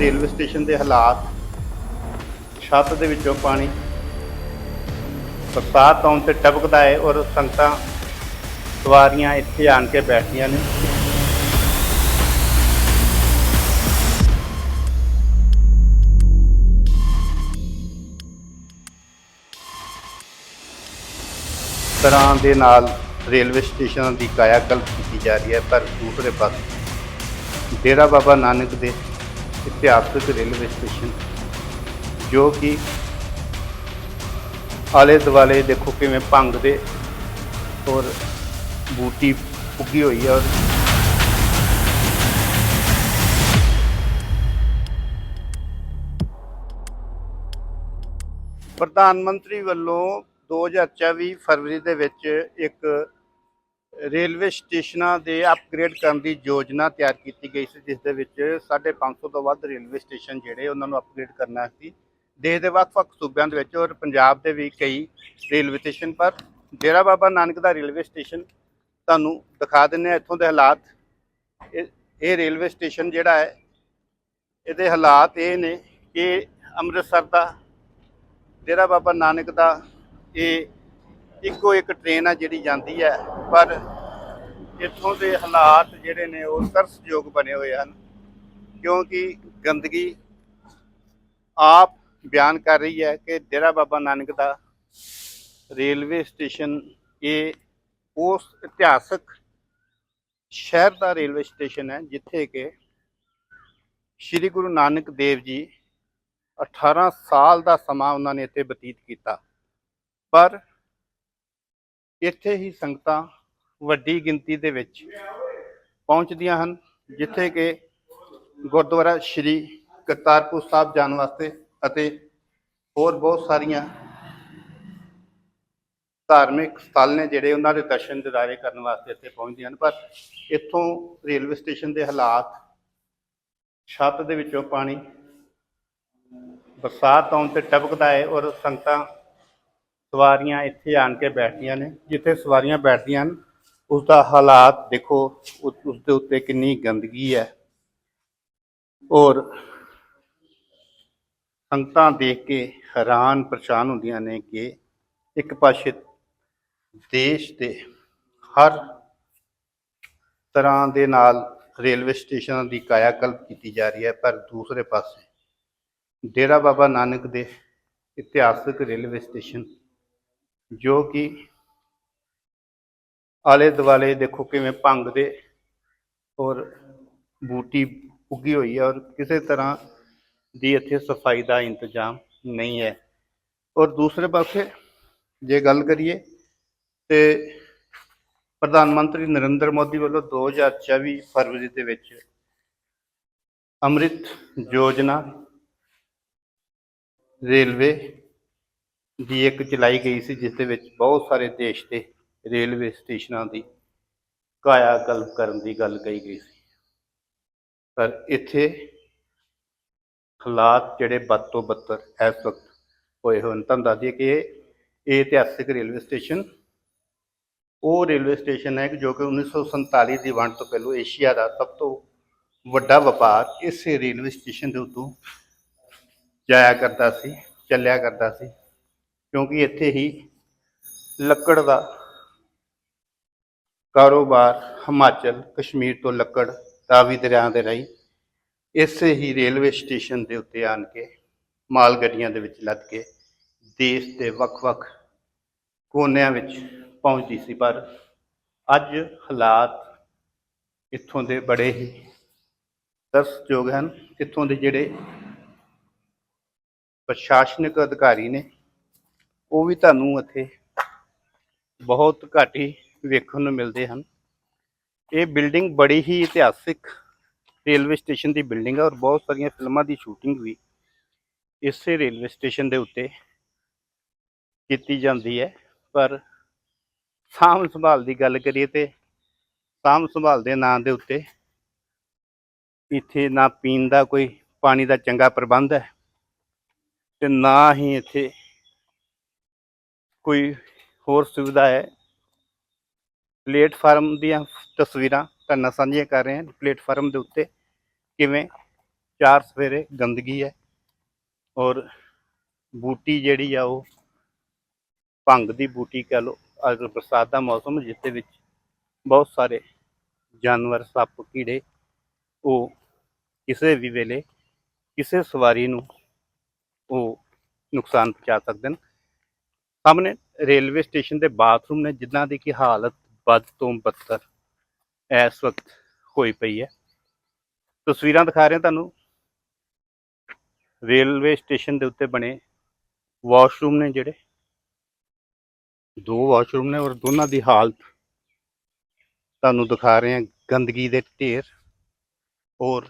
Railway station ਦੇ ਹਾਲਾਤ, ਛੱਤ ਦੇ ਵਿੱਚੋਂ ਪਾਣੀ ਬਰਸਾਤ ਆਉਣ ਤੇ ਟਪਕਦਾ ਹੈ ਔਰ ਸੰਗਤਾਂ ਸਵਾਰੀਆਂ ਇੱਥੇ ਆਣ ਕੇ ਬੈਠਦੀਆਂ ਨੇ। ਤਰ੍ਹਾਂ ਦੇ ਨਾਲ ਰੇਲਵੇ ਸਟੇਸ਼ਨਾਂ ਦੀ ਕਾਇਆ ਕਾਇਆਕਲਪ ਕੀਤੀ ਜਾ ਰਹੀ ਹੈ, ਪਰ ਦੂਸਰੇ ਪਾਸੇ ਡੇਰਾ ਬਾਬਾ ਨਾਨਕ ਦੇ ਇਤਿਹਾਸਕ ਰੇਲਵੇ ਸਟੇਸ਼ਨ ਜੋ ਕਿ ਆਲੇ ਦੁਆਲੇ ਦੇਖੋ ਕਿਵੇਂ ਭੰਗ ਦੇ ਔਰ ਬੂਟੀ ਉੱਗੀ ਹੋਈ ਹੈ ਔਰ ਪ੍ਰਧਾਨ ਮੰਤਰੀ ਵੱਲੋਂ 2024 ਫਰਵਰੀ ਦੇ ਵਿੱਚ ਇੱਕ ਰੇਲਵੇ ਸਟੇਸ਼ਨਾਂ ਦੇ ਅਪਗ੍ਰੇਡ ਕਰਨ ਦੀ ਯੋਜਨਾ ਤਿਆਰ ਕੀਤੀ ਗਈ ਸੀ, ਜਿਸ ਦੇ ਵਿੱਚ 550 ਤੋਂ ਵੱਧ ਰੇਲਵੇ ਸਟੇਸ਼ਨ ਜਿਹੜੇ ਉਹਨਾਂ ਨੂੰ ਅਪਗ੍ਰੇਡ ਕਰਨਾ ਸੀ। ਦੇਸ਼ ਦੇ ਵੱਖ-ਵੱਖ ਸੂਬਿਆਂ ਦੇ ਵਿੱਚ ਔਰ ਪੰਜਾਬ ਦੇ ਵੀ ਕਈ ਰੇਲਵੇ ਸਟੇਸ਼ਨ ਪਰ ਡੇਰਾ ਬਾਬਾ ਨਾਨਕ ਦਾ ਰੇਲਵੇ ਸਟੇਸ਼ਨ ਤੁਹਾਨੂੰ ਦਿਖਾ ਦਿੰਨੇ ਆ ਇੱਥੋਂ ਦੇ ਹਾਲਾਤ। ਇਹ ਇਹ ਰੇਲਵੇ ਸਟੇਸ਼ਨ ਜਿਹੜਾ ਹੈ, ਇਹਦੇ ਹਾਲਾਤ ਇਹ ਨੇ ਕਿ ਅੰਮ੍ਰਿਤਸਰ ਦਾ, ਡੇਰਾ ਬਾਬਾ ਨਾਨਕ ਦਾ ਇਹ ਇੱਕੋ ਇੱਕ ਟ੍ਰੇਨ ਆ ਜਿਹੜੀ ਜਾਂਦੀ ਹੈ, ਪਰ ਇੱਥੋਂ ਦੇ ਹਾਲਾਤ ਜਿਹੜੇ ਨੇ ਉਹ ਤਰਸਯੋਗ ਬਣੇ ਹੋਏ ਹਨ, ਕਿਉਂਕਿ ਗੰਦਗੀ ਆਪ ਬਿਆਨ ਕਰ ਰਹੀ ਹੈ ਕਿ ਡੇਰਾ ਬਾਬਾ ਨਾਨਕ ਦਾ ਰੇਲਵੇ ਸਟੇਸ਼ਨ ਇਹ ਉਸ ਇਤਿਹਾਸਕ ਸ਼ਹਿਰ ਦਾ ਰੇਲਵੇ ਸਟੇਸ਼ਨ ਹੈ, ਜਿੱਥੇ ਕਿ ਸ੍ਰੀ ਗੁਰੂ ਨਾਨਕ ਦੇਵ ਜੀ 18 ਸਾਲ ਦਾ ਸਮਾਂ ਉਹਨਾਂ ਨੇ ਇੱਥੇ ਬਤੀਤ ਕੀਤਾ। ਪਰ ਇੱਥੇ ਹੀ ਸੰਗਤਾਂ ਵੱਡੀ ਗਿਣਤੀ ਦੇ ਵਿੱਚ ਪਹੁੰਚਦੀਆਂ ਹਨ, ਜਿੱਥੇ ਕਿ ਗੁਰਦੁਆਰਾ ਸ੍ਰੀ ਕਰਤਾਰਪੁਰ ਸਾਹਿਬ ਜਾਣ ਵਾਸਤੇ ਅਤੇ ਹੋਰ ਬਹੁਤ ਸਾਰੀਆਂ ਧਾਰਮਿਕ ਸਥਲ ਨੇ ਜਿਹੜੇ ਉਹਨਾਂ ਦੇ ਦਰਸ਼ਨ ਦਿਦਾਰੇ ਕਰਨ ਵਾਸਤੇ ਇੱਥੇ ਪਹੁੰਚਦੇ ਹਨ। ਪਰ ਇੱਥੋਂ ਰੇਲਵੇ ਸਟੇਸ਼ਨ ਦੇ ਹਾਲਾਤ, ਛੱਤ ਦੇ ਵਿੱਚੋਂ ਪਾਣੀ ਬਰਸਾਤ ਆਉਣ ਤੇ ਟਪਕਦਾ ਹੈ ਔਰ ਸੰਗਤਾਂ ਸਵਾਰੀਆਂ ਇੱਥੇ ਆਣ ਕੇ ਬੈਠਦੀਆਂ ਨੇ। ਜਿੱਥੇ ਸਵਾਰੀਆਂ ਬੈਠਦੀਆਂ ਹਨ ਉਸ ਦਾ ਹਾਲਾਤ ਦੇਖੋ ਉਸ ਦੇ ਉੱਤੇ ਕਿੰਨੀ ਗੰਦਗੀ ਹੈ। ਔਰ ਸੰਗਤਾਂ ਦੇਖ ਕੇ ਹੈਰਾਨ ਪਰੇਸ਼ਾਨ ਹੁੰਦੀਆਂ ਨੇ ਕਿ ਇੱਕ ਪਾਸੇ ਦੇਸ਼ ਦੇ ਹਰ ਤਰ੍ਹਾਂ ਦੇ ਨਾਲ ਰੇਲਵੇ ਸਟੇਸ਼ਨਾਂ ਦੀ ਕਾਇਆਕਲਪ ਕੀਤੀ ਜਾ ਰਹੀ ਹੈ, ਪਰ ਦੂਸਰੇ ਪਾਸੇ ਡੇਰਾ ਬਾਬਾ ਨਾਨਕ ਦੇ ਇਤਿਹਾਸਕ ਰੇਲਵੇ ਸਟੇਸ਼ਨ ਜੋ ਕਿ ਆਲੇ ਦੁਆਲੇ ਦੇਖੋ ਕਿਵੇਂ ਭੰਗ ਦੇ ਔਰ ਬੂਟੀ ਉੱਗੀ ਹੋਈ ਹੈ ਔਰ ਕਿਸੇ ਤਰ੍ਹਾਂ ਦੀ ਇੱਥੇ ਸਫ਼ਾਈ ਦਾ ਇੰਤਜ਼ਾਮ ਨਹੀਂ ਹੈ। ਔਰ ਦੂਸਰੇ ਪਾਸੇ ਜੇ ਗੱਲ ਕਰੀਏ ਤੇ ਪ੍ਰਧਾਨ ਮੰਤਰੀ ਨਰਿੰਦਰ ਮੋਦੀ ਵੱਲੋਂ 2024 ਫਰਵਰੀ ਦੇ ਵਿੱਚ ਅੰਮ੍ਰਿਤ ਯੋਜਨਾ ਰੇਲਵੇ ਦੀ ਇੱਕ ਚਲਾਈ ਗਈ ਸੀ, ਜਿਸ ਦੇ ਵਿੱਚ ਬਹੁਤ ਸਾਰੇ ਦੇਸ਼ ਦੇ ਰੇਲਵੇ ਸਟੇਸ਼ਨਾਂ ਦੀ ਕਾਇਆ ਕਲਪ ਕਰਨ ਦੀ ਗੱਲ ਕਹੀ ਗਈ ਸੀ। ਪਰ ਇੱਥੇ ਹਾਲਾਤ ਜਿਹੜੇ ਬਦ ਤੋਂ ਬੱਤਰ ਇਸ ਵਕਤ ਹੋਏ ਹੋਏ ਹਨ ਤੁਹਾਨੂੰ ਦੱਸ ਦਈਏ ਕਿ ਇਹ ਇਤਿਹਾਸਿਕ ਰੇਲਵੇ ਸਟੇਸ਼ਨ, ਉਹ ਰੇਲਵੇ ਸਟੇਸ਼ਨ ਹੈ ਕਿ ਜੋ ਕਿ 1947 ਦੀ ਵੰਡ ਤੋਂ ਪਹਿਲਾਂ ਏਸ਼ੀਆ ਦਾ ਸਭ ਤੋਂ ਵੱਡਾ ਵਪਾਰ ਇਸੇ ਰੇਲਵੇ ਸਟੇਸ਼ਨ ਦੇ ਉੱਤੋਂ ਜਾਇਆ ਕਰਦਾ ਸੀ, ਚੱਲਿਆ ਕਰਦਾ ਸੀ। ਕਿਉਂਕਿ ਇੱਥੇ ਹੀ ਲੱਕੜ ਦਾ ਕਾਰੋਬਾਰ ਹਿਮਾਚਲ ਕਸ਼ਮੀਰ ਤੋਂ ਲੱਕੜ ਰਾਵੀ ਦਰਿਆ ਦੇ ਰਾਹੀਂ ਇਸੇ ਹੀ ਰੇਲਵੇ ਸਟੇਸ਼ਨ ਦੇ ਉੱਤੇ ਆਣ ਕੇ ਮਾਲ ਗੱਡੀਆਂ ਦੇ ਵਿੱਚ ਲੱਦ ਕੇ ਦੇਸ਼ ਦੇ ਵੱਖ-ਵੱਖ ਕੋਨਿਆਂ ਵਿੱਚ ਪਹੁੰਚਦੀ ਸੀ। ਪਰ ਅੱਜ ਹਾਲਾਤ ਇੱਥੋਂ ਦੇ ਬੜੇ ਹੀ ਤਰਸਯੋਗ ਹਨ। ਇੱਥੋਂ ਦੇ ਜਿਹੜੇ ਪ੍ਰਸ਼ਾਸਨਿਕ ਅਧਿਕਾਰੀ ਨੇ ਉਹ ਵੀ ਤੁਹਾਨੂੰ ਇੱਥੇ ਬਹੁਤ ਘੱਟ ਹੀ ਵੇਖਣ ਨੂੰ ਮਿਲਦੇ ਹਨ। ਇਹ ਬਿਲਡਿੰਗ ਬੜੀ ਹੀ ਇਤਿਹਾਸਿਕ ਰੇਲਵੇ ਸਟੇਸ਼ਨ ਦੀ ਬਿਲਡਿੰਗ ਹੈ ਔਰ ਬਹੁਤ ਸਾਰੀਆਂ ਫਿਲਮਾਂ ਦੀ ਸ਼ੂਟਿੰਗ ਵੀ ਇਸੇ ਰੇਲਵੇ ਸਟੇਸ਼ਨ ਦੇ ਉੱਤੇ ਕੀਤੀ ਜਾਂਦੀ ਹੈ। ਪਰ ਸਾਂਭ ਸੰਭਾਲ ਦੀ ਗੱਲ ਕਰੀਏ ਤੇ ਸਾਂਭ ਸੰਭਾਲ ਦੇ ਨਾਂ ਦੇ ਉੱਤੇ ਇੱਥੇ ਨਾ ਪੀਣ ਦਾ ਕੋਈ ਪਾਣੀ ਦਾ ਚੰਗਾ ਪ੍ਰਬੰਧ ਹੈ ਤੇ ਨਾ ਹੀ ਇੱਥੇ ਕੋਈ ਹੋਰ ਸੁਵਿਧਾ ਹੈ? ਪਲੇਟਫਾਰਮ ਦੀਆਂ ਤਸਵੀਰਾਂ ਤੁਹਾਨੂੰ ਸਾਂਝੀਆਂ ਕਰ ਰਹੇ ਹਾਂ। ਪਲੇਟਫਾਰਮ ਦੇ ਉੱਤੇ ਕਿਵੇਂ ਚਾਰ ਸਵੇਰੇ ਗੰਦਗੀ ਹੈ ਔਰ ਬੂਟੀ ਜਿਹੜੀ ਆ ਉਹ ਭੰਗ ਦੀ ਬੂਟੀ ਕਹ ਲਓ ਅੱਜ ਬਰਸਾਤ ਦਾ ਮੌਸਮ ਜਿਸ ਦੇ ਵਿੱਚ ਬਹੁਤ ਸਾਰੇ ਜਾਨਵਰ, ਸੱਪ, ਕੀੜੇ ਉਹ ਕਿਸੇ ਵੀ ਵੇਲੇ ਕਿਸੇ ਸਵਾਰੀ ਨੂੰ ਉਹ ਨੁਕਸਾਨ ਪਹੁੰਚਾ ਸਕਦੇ ਨੇ ਸਾਹਮਣੇ ਰੇਲਵੇ ਸਟੇਸ਼ਨ ਦੇ ਬਾਥਰੂਮ ਨੇ, ਜਿਨ੍ਹਾਂ ਦੀ ਕੀ ਹਾਲਤ ਬਦ ਤੋਂ ਬੱਤਰ ਇਸ ਵਕਤ ਹੋਈ ਪਈ ਹੈ। ਤਸਵੀਰਾਂ ਦਿਖਾ ਰਹੇ ਤੁਹਾਨੂੰ। ਰੇਲਵੇ ਸਟੇਸ਼ਨ ਦੇ ਉੱਤੇ ਬਣੇ ਵਾਸ਼ਰੂਮ ਨੇ ਜਿਹੜੇ। ਦੋ ਵਾਸ਼ਰੂਮ ਨੇ ਔਰ ਦੋਨਾਂ ਦੀ ਹਾਲਤ ਤੁਹਾਨੂੰ ਦਿਖਾ ਰਹੇ ਹਾਂ। ਗੰਦਗੀ ਦੇ ਢੇਰ ਔਰ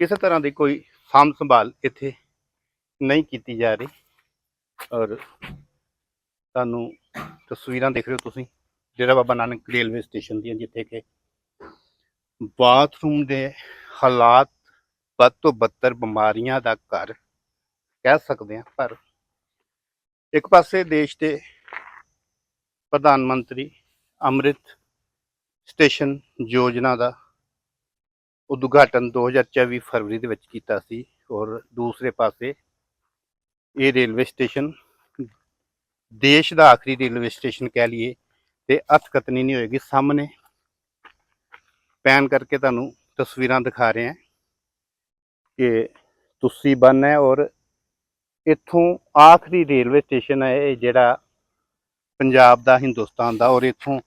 ਕਿਸੇ ਤਰ੍ਹਾਂ ਦੀ ਕੋਈ ਸਾਂਭ ਸੰਭਾਲ ਇੱਥੇ ਨਹੀਂ ਕੀਤੀ ਜਾ ਰਹੀ। ਔਰ ਤੁਹਾਨੂੰ ਤਸਵੀਰਾਂ ਦੇਖ ਰਹੇ ਹੋ ਤੁਸੀਂ ਡੇਰਾ ਬਾਬਾ ਨਾਨਕ ਰੇਲਵੇ ਸਟੇਸ਼ਨ ਦੀਆਂ ਜਿੱਥੇ ਕਿ ਬਾਥਰੂਮ ਦੇ ਹਾਲਾਤ ਵੱਧ ਤੋਂ ਬੱਤਰ ਬਿਮਾਰੀਆਂ ਦਾ ਘਰ ਕਹਿ ਸਕਦੇ ਹਾਂ, ਪਰ ਇੱਕ ਪਾਸੇ ਦੇਸ਼ ਦੇ ਪ੍ਰਧਾਨ ਮੰਤਰੀ ਅੰਮ੍ਰਿਤ ਸਟੇਸ਼ਨ ਯੋਜਨਾ ਦਾ ਉਦਘਾਟਨ 2024 ਫਰਵਰੀ ਦੇ ਵਿੱਚ ਕੀਤਾ ਸੀ ਔਰ ਦੂਸਰੇ ਪਾਸੇ ਇਹ ਰੇਲਵੇ ਸਟੇਸ਼ਨ, ਦੇਸ਼ ਦਾ ਆਖਰੀ ਰੇਲਵੇ ਸਟੇਸ਼ਨ ਕਹਿ ਲਈਏ, ਤੇ ਅਤਕਤਨੀ ਨਹੀਂ ਹੋਏਗੀ, ਸਾਹਮਣੇ। ਪੈਨ ਕਰਕੇ ਤੁਹਾਨੂੰ ਤਸਵੀਰਾਂ ਦਿਖਾ ਰਹੇ ਹਾਂ ਕਿ ਤੁਸੀਂ ਬੰਨ ਹੈ ਔਰ ਇੱਥੋਂ ਆਖਰੀ ਰੇਲਵੇ ਸਟੇਸ਼ਨ ਹੈ ਇਹ ਜਿਹੜਾ ਪੰਜਾਬ ਦਾ, ਹਿੰਦੁਸਤਾਨ ਦਾ, ਔਰ ਇੱਥੋਂ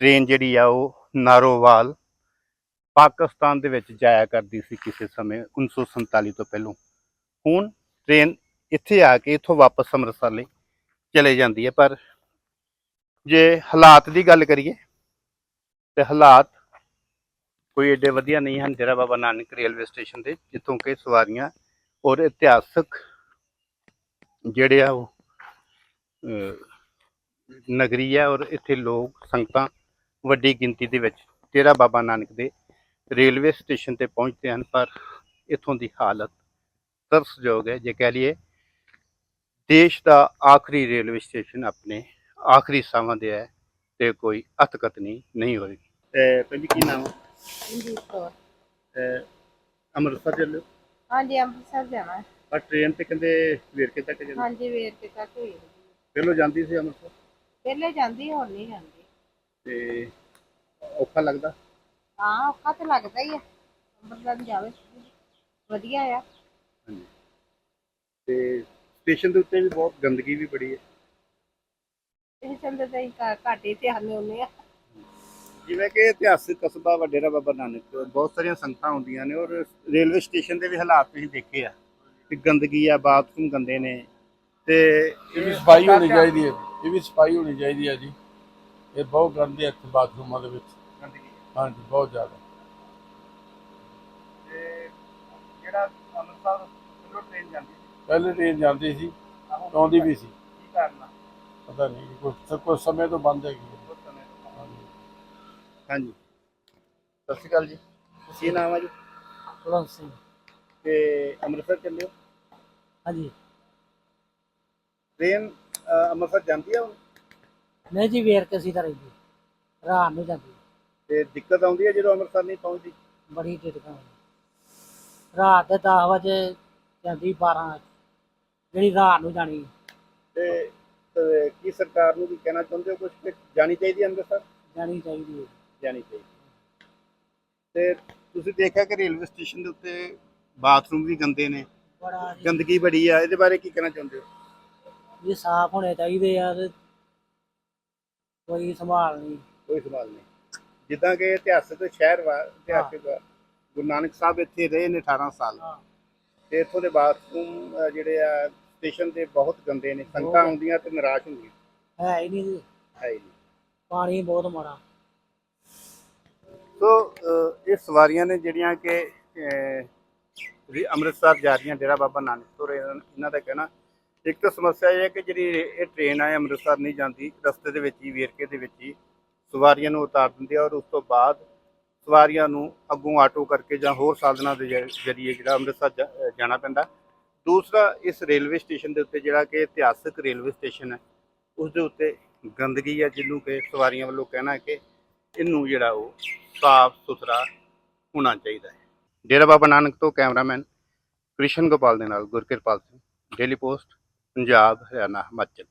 ਟ੍ਰੇਨ ਜਿਹੜੀ ਆ ਉਹ ਨਾਰੋਵਾਲ ਪਾਕਿਸਤਾਨ ਦੇ ਵਿੱਚ ਜਾਇਆ ਕਰਦੀ ਸੀ ਕਿਸੇ ਸਮੇਂ 1947 ਤੋਂ ਪਹਿਲਾਂ। ਹੁਣ ਟ੍ਰੇਨ ਇੱਥੇ ਆ ਕੇ ਇੱਥੋਂ ਵਾਪਸ ਅੰਮ੍ਰਿਤਸਰ ਲਈ ਚਲੇ ਜਾਂਦੀ ਹੈ। ਪਰ ਜੇ ਹਾਲਾਤ ਦੀ ਗੱਲ ਕਰੀਏ ਤੇ ਹਾਲਾਤ ਕੋਈ ਏਡੇ ਵਧੀਆ ਨਹੀਂ ਹਨ ਡੇਰਾ ਬਾਬਾ ਨਾਨਕ ਰੇਲਵੇ ਸਟੇਸ਼ਨ ਦੇ, ਜਿੱਥੋਂ ਕਿ ਸਵਾਰੀਆਂ ਔਰ ਇਤਿਹਾਸਕ ਜਿਹੜੇ ਆ ਉਹ ਨਗਰੀ ਹੈ ਔਰ ਇੱਥੇ ਲੋਕ ਸੰਗਤਾਂ ਵੱਡੀ ਗਿਣਤੀ ਦੇ ਵਿੱਚ ਡੇਰਾ ਬਾਬਾ ਨਾਨਕ ਦੇ ਰੇਲਵੇ ਸਟੇਸ਼ਨ ਤੇ ਪਹੁੰਚਦੇ ਹਨ। ਪਰ ਇੱਥੋਂ ਦੀ ਹਾਲਤ ਤਰਸਯੋਗ ਹੈ। ਜੇ ਕਹਿ ਲਈਏ ਦੇਸ਼ ਦਾ ਆਖਰੀ ਰੇਲਵੇ ਸਟੇਸ਼ਨ ਆਪਣੇ ਆਖਰੀ ਸਾਹਾਂ ਦੇ ਹੈ ਤੇ ਕੋਈ ਅਤਕਤਨੀ ਨਹੀਂ ਹੋਏਗੀ। ਤੇ ਪਹਿਲੀ ਕੀ ਨਾਮ ਮਨਜੀਤ ਕੌਰ। ਹੈ ਅੰਮ੍ਰਿਤਸਰ ਚੱਲੋ? ਹਾਂਜੀ ਅੰਮ੍ਰਿਤਸਰ ਜਾਣਾ। ਹੈ। ਪਰ ਟ੍ਰੇਨ ਤੇ ਕਹਿੰਦੇ ਵੇਰਕੇ ਤੱਕ ਜਾਂਦੀ ਹਾਂਜੀ ਵੇਰ ਕੇ ਤੱਕ ਹੋਈ ਪਹਿਲੋਂ ਜਾਂਦੀ ਸੀ ਅੰਮ੍ਰਿਤਸਰ? ਪਹਿਲੇ ਜਾਂਦੀ ਹੁਣ ਨਹੀਂ ਜਾਂਦੀ। ਤੇ ਔਖਾ ਲੱਗਦਾ? ਹਾਂ ਔਖਾ ਤਾਂ ਲੱਗਦਾ ਹੀ ਹੈ ਅੰਮ੍ਰਿਤਸਰ ਜਾਵੇ ਵਧੀਆ ਆ। ਹਾਂਜੀ। ਤੇ ਸਟੇਸ਼ਨ ਦੇ ਉੱਤੇ ਵੀ ਬਹੁਤ ਗੰਦਗੀ ਵੀ ਬੜੀ ਹੈ। ਇਹ ਚੰਦੇ ਤਾਂ ਘੱਟ ਹੀ ਧਿਆਨ ਹੁੰਦੇ ਆ। ਜਿਵੇਂ ਕਿ ਇਤਿਹਾਸਿਕ ਕਸਬਾ ਵੱਡੇਰਾ ਬਾਬਾ ਨਾਨਕ ਬਹੁਤ ਸਾਰੀਆਂ ਸੰਗਤਾਂ ਹੁੰਦੀਆਂ ਨੇ ਔਰ ਰੇਲਵੇ ਸਟੇਸ਼ਨ ਦੇ ਵੀ ਹਾਲਾਤ ਤੁਸੀਂ ਦੇਖੇ ਆ ਕਿ ਗੰਦਗੀ ਆ ਬਾਥਰੂਮ ਗੰਦੇ ਨੇ ਤੇ ਇਹ ਵੀ ਸਫ਼ਾਈ ਹੋਣੀ ਚਾਹੀਦੀ ਹੈ ਇਹ ਵੀ ਸਫ਼ਾਈ ਹੋਣੀ ਚਾਹੀਦੀ ਹੈ ਜੀ। ਇਹ ਬਹੁਤ ਗੰਦੇ ਇੱਥੇ ਬਾਥਰੂਮਾਂ ਦੇ ਵਿੱਚ। ਗੰਦਗੀ ਹਾਂਜੀ ਬਹੁਤ ਜ਼ਿਆਦਾ। ਤੇ ਜਿਹੜਾ ਅੰਮ੍ਰਿਤਸਰ ਪਹਿਲੋਂ ਟ੍ਰੇਨ ਜਾਂਦੀ ਸੀ ਪਹਿਲੇ ਟ੍ਰੇਨ ਜਾਂਦੀ ਸੀ ਆਉਂਦੀ ਵੀ ਸੀ। ਕੀ ਕਾਰਨ ਆ? ਪਤਾ ਨਹੀਂ ਕੁਝ ਕੁਝ ਸਮੇਂ ਤੋਂ ਬੰਦ ਹੈਗੀ ਹੈ। ਤੋਂ? ਹਾਂਜੀ। ਸਤਿ ਸ਼੍ਰੀ ਅਕਾਲ ਜੀ। ਕੀ ਨਾਮ ਹੈ ਜੀ? ਕੁਲਵੰਤ ਸਿੰਘ। ਤੇ ਅੰਮ੍ਰਿਤਸਰ ਚੱਲਿਓ ਹਾਂਜੀ। ਟ੍ਰੇਨ ਅ, ਅੰਮ੍ਰਿਤਸਰ ਜਾਂਦੀ ਆ ਹੁਣ? ਨਹੀਂ ਜੀ ਵੇਰ ਕੇ ਸਿੱਧਾ ਰਹਿੰਦੀ। ਰਾਤ ਨੂੰ ਜਾਂਦੀ। ਤੇ ਦਿੱਕਤ ਆਉਂਦੀ ਹੈ ਜਦੋਂ ਅੰਮ੍ਰਿਤਸਰ ਨਹੀਂ ਪਹੁੰਚਦੀ? ਬੜੀ ਟਿਟਕਾਂ ਰਾਤ ਦੇ 10 ਵਜੇ ਜਾਂਦੀ 12 ਜਿਹੜੀ ਰਾਤ ਨੂੰ ਜਾਣੀ। ਤੇ ਤੇ ਕੀ ਸਰਕਾਰ ਨੂੰ ਵੀ ਕਹਿਣਾ ਚਾਹੁੰਦੇ ਹੋ ਕੁਝ ਕਿ ਜਾਣੀ ਚਾਹੀਦੀ ਹੈ ਅੰਮ੍ਰਿਤਸਰ? ਜਾਣੀ ਚਾਹੀਦੀ ਹੈ। ਜਾਣੀ ਚਾਹੀਦੀ ਤੇ ਤੁਸੀਂ ਦੇਖਿਆ ਕਿ ਰੇਲਵੇ ਸਟੇਸ਼ਨ ਦੇ ਉੱਤੇ ਬਾਥਰੂਮ ਵੀ ਗੰਦੇ ਨੇ? ਬੜਾ ਜੀ। ਗੰਦਗੀ ਬੜੀ ਆ ਇਹਦੇ ਬਾਰੇ ਕੀ ਕਹਿਣਾ ਚਾਹੁੰਦੇ ਹੋ? ਇਹ ਸਾਫ਼ ਹੋਣੇ ਚਾਹੀਦੇ ਆ ਤੇ ਕੋਈ ਸੰਭਾਲ ਨਹੀਂ। ਕੋਈ ਸਵਾਲ ਨਹੀਂ। ਜਿੱਦਾਂ ਕਿ ਇਤਿਹਾਸਕ ਸ਼ਹਿਰ ਵਾ ਇਤਿਹਾਸਕ ਵਾ। ਗੁਰੂ ਨਾਨਕ ਸਾਹਿਬ ਇੱਥੇ ਰਹੇ ਨੇ 18 ਸਾਲ। ਹਾਂ। ਤੇ ਇੱਥੋਂ ਦੇ ਬਾਥਰੂਮ ਅ, ਜਿਹੜੇ ਆ ਸਟੇਸ਼ਨ ਦੇ ਬਹੁਤ ਗੰਦੇ ਨੇ ਸੰਗਤਾਂ ਆਉਂਦੀਆਂ ਤੇ ਨਿਰਾਸ਼ ਹੁੰਦੀਆਂ। ਹੈ ਹੀ ਨਹੀਂ ਜੀ। ਹੈ ਹੀ ਨਹੀਂ। ਪਾਣੀ ਬਹੁਤ ਮਾੜਾ। ਸੋ ਇਹ ਸਵਾਰੀਆਂ ਨੇ ਜਿਹੜੀਆਂ ਕਿ ਅ, ਵੀ ਅੰਮ੍ਰਿਤਸਰ ਜਾ ਰਹੀਆਂ ਡੇਰਾ ਬਾਬਾ ਨਾਨਕ ਤੋਂ ਰਹੇ ਹਨ। ਇਹਨਾਂ ਦਾ ਕਹਿਣਾ ਇੱਕ ਤਾਂ ਸਮੱਸਿਆ ਇਹ ਹੈ ਕਿ ਜਿਹੜੀ ਇਹ ਟ੍ਰੇਨ ਆ ਇਹ ਅੰਮ੍ਰਿਤਸਰ ਨਹੀਂ ਜਾਂਦੀ। ਰਸਤੇ ਦੇ ਵਿੱਚ ਹੀ ਵੇਰਕੇ ਦੇ ਵਿੱਚ ਹੀ ਸਵਾਰੀਆਂ ਨੂੰ ਉਤਾਰ ਦਿੰਦੀ ਆ ਔਰ ਉਸ ਤੋਂ ਬਾਅਦ ਸਵਾਰੀਆਂ ਨੂੰ ਅੱਗੋਂ ਆਟੋ ਕਰਕੇ ਜਾਂ ਹੋਰ ਸਾਧਨਾਂ ਦੇ ਜ਼ਰ- ਜ਼ਰੀਏ ਜਿਹੜਾ ਅੰਮ੍ਰਿਤਸਰ ਜਾ- ਜਾਣਾ ਪੈਂਦਾ। ਦੂਸਰਾ, ਇਸ ਰੇਲਵੇ ਸਟੇਸ਼ਨ ਦੇ ਉੱਤੇ ਜਿਹੜਾ ਕਿ ਇਤਿਹਾਸਕ ਰੇਲਵੇ ਸਟੇਸ਼ਨ ਹੈ, ਉਸ ਦੇ ਉੱਤੇ ਗੰਦਗੀ ਹੈ ਜਿਹਨੂੰ ਕਿ ਸਵਾਰੀਆਂ ਵੱਲੋਂ ਕਹਿਣਾ ਕਿ ਇਹਨੂੰ ਜਿਹੜਾ ਉਹ ਸਾਫ਼ ਸੁਥਰਾ ਹੋਣਾ ਚਾਹੀਦਾ ਹੈ। ਡੇਰਾ ਬਾਬਾ ਨਾਨਕ ਤੋਂ ਕੈਮਰਾਮੈਨ ਕ੍ਰਿਸ਼ਨ ਗੋਪਾਲ ਦੇ ਨਾਲ ਗੁਰਕਿਰਪਾਲ ਸਿੰਘ, ਡੇਲੀ ਪੋਸਟ, ਪੰਜਾਬ, ਹਰਿਆਣਾ, ਹਿਮਾਚਲ।